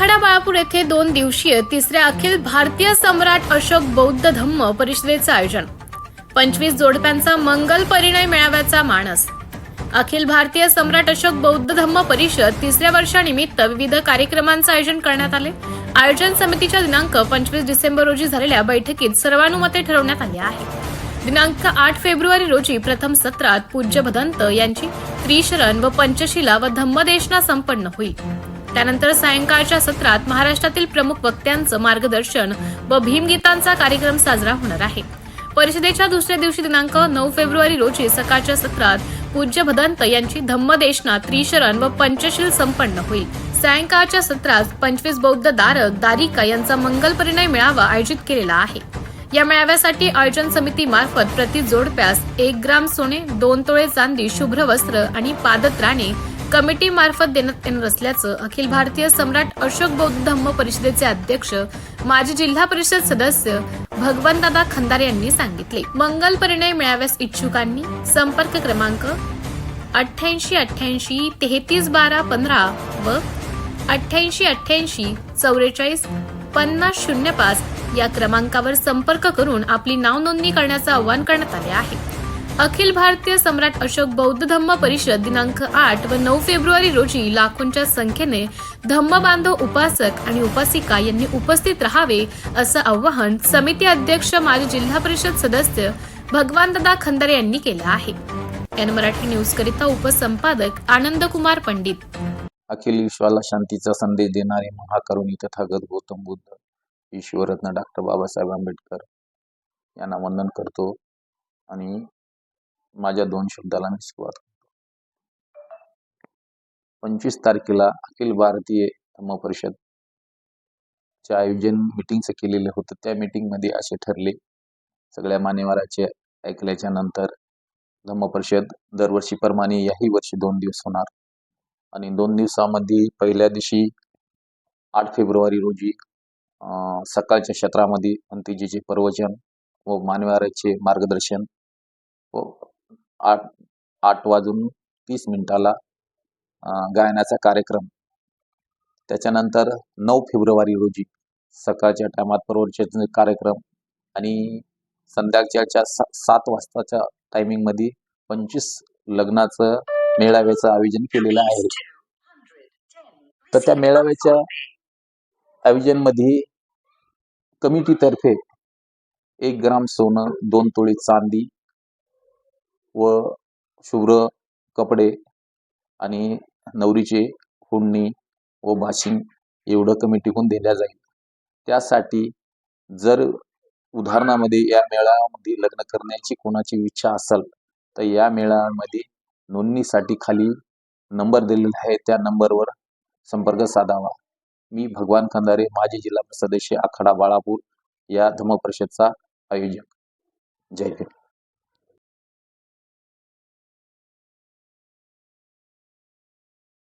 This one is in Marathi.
आखाडा बाळापूर येथे दोन दिवसीय तिसऱ्या अखिल भारतीय सम्राट अशोक बौद्ध धम्म परिषदेचं आयोजन. पंचवीस जोडप्यांचा मंगल परिणय मेळाव्याचा मानस. अखिल भारतीय सम्राट अशोक बौद्ध धम्म परिषद तिसऱ्या वर्षानिमित्त विविध कार्यक्रमांचं आयोजन करण्यात आले. आयोजन समितीच्या दिनांक पंचवीस डिसेंबर रोजी झालेल्या बैठकीत सर्वानुमते ठरवण्यात आले आहे. दिनांक आठ फेब्रुवारी रोजी प्रथम सत्रात पूज्य भदंत यांची त्रिशरण व पंचशिला व धम्मदेशना संपन्न होईल. त्यानंतर सायंकाळच्या सत्रात महाराष्ट्रातील प्रमुख वक्त्यांचं मार्गदर्शन व भीमगीतांचा कार्यक्रम साजरा होणार आहे. परिषदेच्या दुसऱ्या दिवशी दिनांक नऊ फेब्रुवारी रोजी सकाळच्या सत्रात पूज्य भदंत यांची धम्मदेशना त्रिशरण व पंचशील संपन्न होईल. सायंकाळच्या सत्रात पंचवीस बौद्ध दारक दारिका यांचा मंगल परिणय मेळावा आयोजित केलेला आहे. या मेळाव्यासाठी आयोजन समिती मार्फत प्रति जोडप्यास एक ग्राम सोने दोन तोळे चांदी शुभ्र वस्त्र आणि पादत्राणे कमिटी मार्फत देण्यात येणार असल्याचं अखिल भारतीय सम्राट अशोक बौद्ध धम्म परिषदेचे अध्यक्ष माजी जिल्हा परिषद सदस्य भगवंतदादा खंदार यांनी सांगितले. मंगल परिणय मिळाव्यास इच्छुकांनी संपर्क क्रमांक अठ्ठ्याऐंशी अठ्ठ्याऐंशी तेहतीस बारा पंधरा व अठ्ठ्याऐंशी अठ्ठ्याऐंशी चौवेचाळीस पन्नास शून्य पाच या क्रमांकावर संपर्क करून आपली नाव नोंदणी करण्याचं आवाहन करण्यात आले आहे अखिल भारतीय सम्राट अशोक बौद्ध धम्म परिषद दिनांक आठ व नऊ फेब्रुवारी रोजी लाखोंच्या संख्येने धम्म बांधव उपासक आणि उपासिका यांनी उपस्थित राहावे असं आवाहन समिती अध्यक्ष माजी जिल्हा परिषद सदस्य भगवानदादा खंदारे यांनी केलं आहे. एन मराठी न्यूज करिता उपसंपादक आनंद कुमार पंडित. अखिल विश्वाला शांतीचा संदेश देणारे महाकरुणी तथागत गौतम बुद्ध ईश्वरत्न डॉक्टर बाबासाहेब आंबेडकर यांना वंदन करतो. आणि माझ्या दोन शब्दाला मी सुरुवात करतो. पंचवीस तारखेला अखिल भारतीय धम्म परिषद चे आयोजन मिटिंगचं केलेलं होतं. त्या मिटिंगमध्ये असे ठरले सगळ्या मान्यवराचे ऐकल्याच्या नंतर धम्म परिषद दरवर्षीप्रमाणे याही वर्षी दोन दिवस होणार. आणि दोन दिवसामध्ये पहिल्या दिवशी आठ फेब्रुवारी रोजी सकाळच्या क्षेत्रामध्ये अंतिजीचे प्रवचन व मान्यवाराचे मार्गदर्शन व आठ आठ वाजून तीस मिनिटाला गायनाचा कार्यक्रम. त्याच्यानंतर नऊ फेब्रुवारी रोजी सकाळच्या टायमात प्रवचनाचे कार्यक्रम आणि संध्याकाळच्या सा- सात वाजताच्या टायमिंगमध्ये पंचवीस लग्नाचं मेळाव्याचं आयोजन केलेलं आहे. तर त्या मेळाव्याच्या आयोजनमध्ये कमिटीतर्फे एक ग्राम सोनं दोन तोळी चांदी व शुभ्र कपडे आणि नवरीचे हुंडणी व भाषिंग एवढं कमी टिकून दिल्या जाईल. त्यासाठी जर उदाहरणामध्ये या मेळाव्यामध्ये लग्न करण्याची कोणाची इच्छा असेल तर या मेळाव्यामध्ये नोंदणीसाठी खाली नंबर दिलेला आहे. त्या नंबरवर संपर्क साधावा. मी भगवान खंदारे माजी जिल्हा सदस्य आखाडा बाळापूर या धम्म परिषदचा आयोजक. जय हिंद.